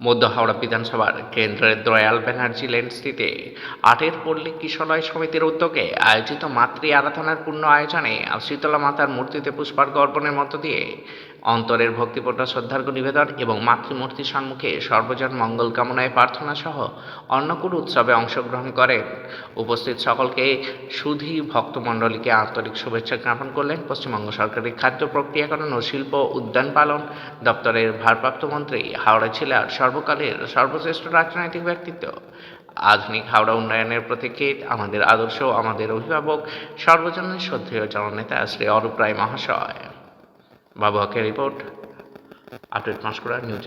মধ্য হাওড়া বিধানসভার কেন্দ্রের দয়াল ব্যানার্জি লেন্সটিতে আটের পল্লী কিশলয় সমিতির উদ্যোগে আয়োজিত মাতৃ আরাধনার পূর্ণ আয়োজনে শীতলা মাতার মূর্তিতে পুষ্পার্ঘ অর্পণের মধ্য দিয়ে অন্তরের ভক্তিপূর্ণ শ্রদ্ধার্ঘ্য নিবেদন এবং মাতৃমূর্তির সম্মুখে সর্বজন মঙ্গল কামনায় প্রার্থনা সহ অন্নকূট উৎসবে অংশগ্রহণ করেন। উপস্থিত সকলকে সুধী ভক্তমণ্ডলীকে আন্তরিক শুভেচ্ছা জ্ঞাপন করলেন পশ্চিমবঙ্গ সরকারের খাদ্য প্রক্রিয়াকরণ ও শিল্প উদ্যান পালন দপ্তরের ভারপ্রাপ্ত মন্ত্রী হাওড়া জেলার সর্বকালের, সর্বশ্রেষ্ঠ রাজনৈতিক ব্যক্তিত্ব। আধুনিক হাওড়া উন্নয়নের প্রতীকে আমাদের আদর্শ, আমাদের অভিভাবক সর্বজনের শ্রদ্ধেয় জননেতা শ্রী অরূপ রায় মহাশয়। বাবু হকের রিপোর্ট, আপডেট মাস্কুড়া নিউজ